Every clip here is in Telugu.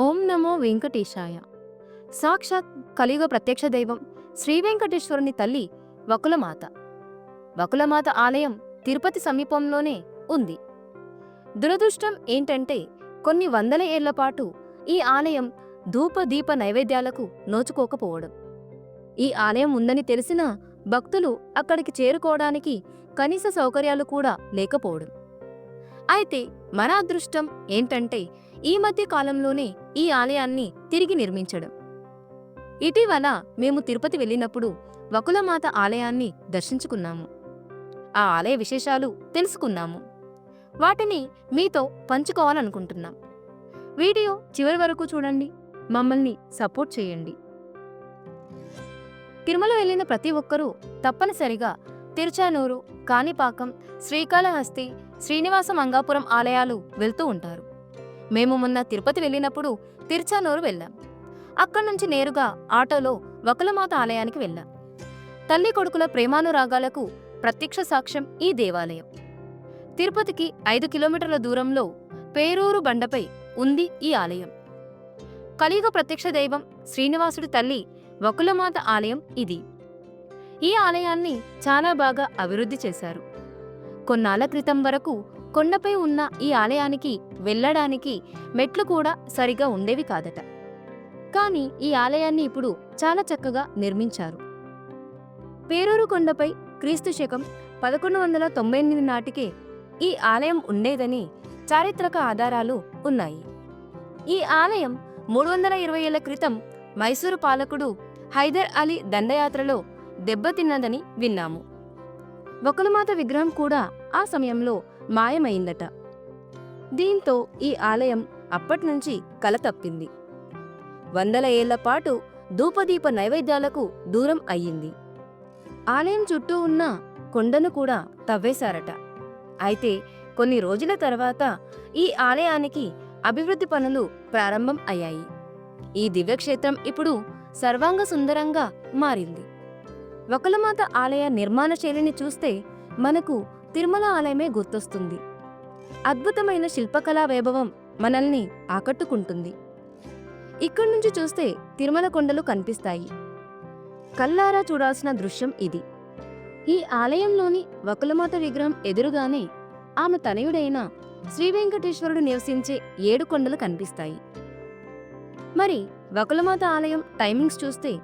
ఓం నమో వెంకటేశాయ. సాక్షాత్ కలియుగ ప్రత్యక్ష దైవం శ్రీ వెంకటేశ్వరుని తల్లి వకులమాత. వకులమాత ఆలయం తిరుపతి సమీపంలోనే ఉంది. దురదృష్టం ఏంటంటే కొన్ని వందల ఏళ్ళ పాటు ఈ ఆలయం ధూప దీప నైవేద్యాలకు నోచుకోకపోవడం. ఈ ఆలయం ఉందని తెలిసినా భక్తులు అక్కడికి చేరుకోవడానికి కనీస సౌకర్యాలు కూడా లేకపోవడం. అయితే మన అదృష్టం ఏంటంటే ఈ మధ్య కాలంలోనే ఈ ఆలయాన్ని తిరిగి నిర్మించడం. ఇటీవల మేము తిరుపతి వెళ్ళినప్పుడు వకులమాత ఆలయాన్ని దర్శించుకున్నాము. ఆ ఆలయ విశేషాలు తెలుసుకున్నాము. వాటిని మీతో పంచుకోవాలనుకుంటున్నాం. వీడియో చివరి వరకు చూడండి. మమ్మల్ని సపోర్ట్ చేయండి. తిరుమల వెళ్ళిన ప్రతి ఒక్కరూ తప్పనిసరిగా తిరుచానూరు కాణిపాకం శ్రీకాళహస్తి శ్రీనివాస మంగాపురం ఆలయాలు వెళ్తూ ఉంటారు. మేము మొన్న తిరుపతి వెళ్ళినప్పుడు తిరుచానూరు వెళ్ళాం. అక్కడి నుంచి నేరుగా ఆటోలో వకులమాత ఆలయానికి వెళ్ళాం. తల్లి కొడుకుల ప్రేమానురాగాలకు ప్రత్యక్ష సాక్ష్యం ఈ దేవాలయం. తిరుపతికి ఐదు కిలోమీటర్ల దూరంలో పేరూరు బండపై ఉంది ఈ ఆలయం. కలియుగ ప్రత్యక్ష దైవం శ్రీనివాసుడి తల్లి వకులమాత ఆలయం ఇది. ఈ ఆలయాన్ని చాలా బాగా అభివృద్ధి చేశారు. కొన్నాళ్ళ క్రితం వరకు కొండపై ఉన్న ఈ ఆలయానికి వెళ్ళడానికి మెట్లు కూడా సరిగా ఉండేవి కాదట. కానీ ఈ ఆలయాన్ని ఇప్పుడు చాలా చక్కగా నిర్మించారు. పేరూరు కొండపై క్రీస్తు శకం పదకొండు వందల తొంభై ఎనిమిది నాటికే ఈ ఆలయం ఉండేదని చారిత్రక ఆధారాలు ఉన్నాయి. ఈ ఆలయం మూడు వందల ఇరవై ఏళ్ళ క్రితం మైసూరు పాలకుడు హైదర్ అలీ దండయాత్రలో దెబ్బతిన్నదని విన్నాము. వకులమాత విగ్రహం కూడా ఆ సమయంలో మాయమైందట. దీంతో ఈ ఆలయం అప్పటినుంచి కల తప్పింది. వందల ఏళ్ళ పాటు ధూపదీప నైవేద్యాలకు దూరం అయ్యింది. ఆలయం చుట్టూ ఉన్న కొండను కూడా తవ్వేశారట. అయితే కొన్ని రోజుల తర్వాత ఈ ఆలయానికి అభివృద్ధి పనులు ప్రారంభం అయ్యాయి. ఈ దివ్యక్షేత్రం ఇప్పుడు సర్వాంగ సుందరంగా మారింది. ఒకలమాత ఆలయ నిర్మాణ శైలిని చూస్తే మనకు తిరుమల ఆలయమే గుర్తొస్తుంది. అద్భుతమైన శిల్పకళా వైభవం మనల్ని ఆకట్టుకుంటుంది. ఇక్కడి నుంచి చూస్తే తిరుమల కొండలు కనిపిస్తాయి. కల్లారా చూడాల్సిన దృశ్యం ఇది. ఈ ఆలయంలోని వకులమాత విగ్రహం ఎదురుగానే ఆమె తనయుడైన శ్రీ వెంకటేశ్వరుడు నివసించే ఏడు కొండలు కనిపిస్తాయి. మరి వకులమాత ఆలయం టైమింగ్స్ చూస్తే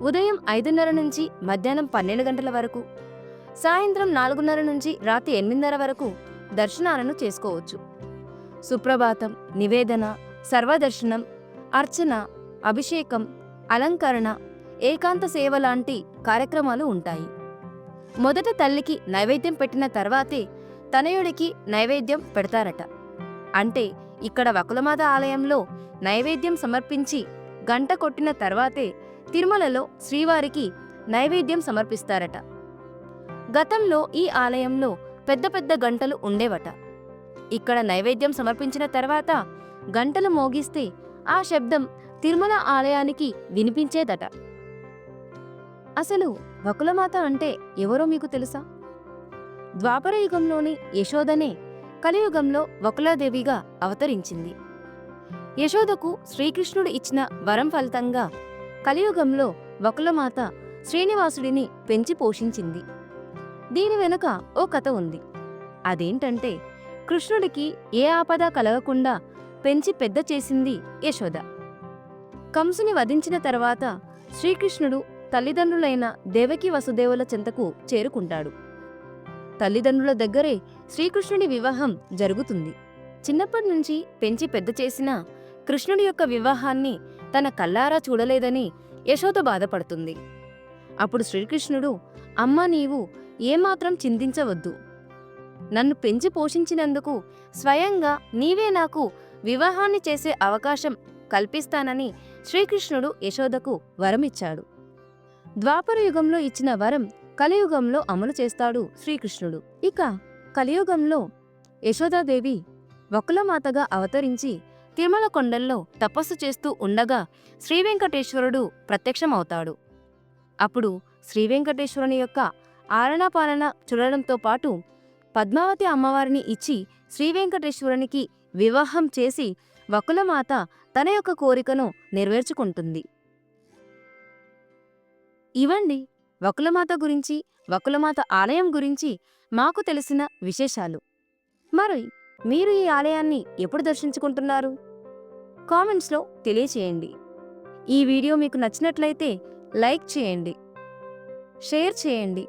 ఉదయం ఐదున్నర నుంచి మధ్యాహ్నం పన్నెండు గంటల వరకు సాయంత్రం నాలుగున్నర నుంచి రాత్రి ఎనిమిదిన్నర వరకు దర్శనాలను చేసుకోవచ్చు. సుప్రభాతం నివేదన సర్వదర్శనం అర్చన అభిషేకం అలంకరణ ఏకాంత సేవ లాంటి కార్యక్రమాలు ఉంటాయి. మొదట తల్లికి నైవేద్యం పెట్టిన తర్వాతే తనయుడికి నైవేద్యం పెడతారట. అంటే ఇక్కడ వకులమాత ఆలయంలో నైవేద్యం సమర్పించి గంట కొట్టిన తర్వాతే తిరుమలలో శ్రీవారికి నైవేద్యం సమర్పిస్తారట. గతంలో ఈ ఆలయంలో పెద్ద పెద్ద గంటలు ఉండేవట. ఇక్కడ నైవేద్యం సమర్పించిన తర్వాత గంటలు మోగిస్తే ఆ శబ్దం తిరుమల ఆలయానికి వినిపించేదట. అసలు వకులమాత అంటే ఎవరో మీకు తెలుసా? ద్వాపర యుగంలోని యశోదనే కలియుగంలో వకులాదేవిగా అవతరించింది. యశోదకు శ్రీకృష్ణుడు ఇచ్చిన వరం ఫలితంగా కలియుగంలో వకులమాత శ్రీనివాసుడిని పెంచి పోషించింది. దీని వెనుక ఓ కథ ఉంది. అదేంటంటే కృష్ణుడికి ఏ ఆపద కలగకుండా పెంచి పెద్ద చేసింది యశోద. కంసుని వధించిన తర్వాత శ్రీకృష్ణుడు తల్లిదండ్రులైన దేవకి వసుదేవుల చెంతకు చేరుకుంటాడు. తల్లిదండ్రుల దగ్గరే శ్రీకృష్ణుడి వివాహం జరుగుతుంది. చిన్నప్పటి నుంచి పెంచి పెద్ద చేసిన కృష్ణుడి యొక్క వివాహాన్ని తన కల్లారా చూడలేదని యశోద బాధపడుతుంది. అప్పుడు శ్రీకృష్ణుడు అమ్మా నీవు ఏమాత్రం చింతించవద్దు. నన్ను పెంచి పోషించినందుకు స్వయంగా నీవే నాకు వివాహాన్ని చేసే అవకాశం కల్పిస్తానని శ్రీకృష్ణుడు యశోదకు వరమిచ్చాడు. ద్వాపర యుగంలో ఇచ్చిన వరం కలియుగంలో అమలు చేస్తాడు శ్రీకృష్ణుడు. ఇక కలియుగంలో యశోదాదేవి వకులమాతగా అవతరించి తిరుమల కొండల్లో తపస్సు చేస్తూ ఉండగా శ్రీవెంకటేశ్వరుడు ప్రత్యక్షమవుతాడు. అప్పుడు శ్రీవెంకటేశ్వరుని యొక్క ఆరణపాలన చూడడంతో పాటు పద్మావతి అమ్మవారిని ఇచ్చి శ్రీవెంకటేశ్వరునికి వివాహం చేసి వకులమాత తన యొక్క కోరికను నెరవేర్చుకుంటుంది. ఇవండి వకులమాత గురించి వకులమాత ఆలయం గురించి మాకు తెలిసిన విశేషాలు. మరి మీరు ఈ ఆలయాన్ని ఎప్పుడు దర్శించుకుంటున్నారు? కామెంట్స్లో తెలియచేయండి. ఈ వీడియో మీకు నచ్చినట్లయితే లైక్ చేయండి షేర్ చేయండి.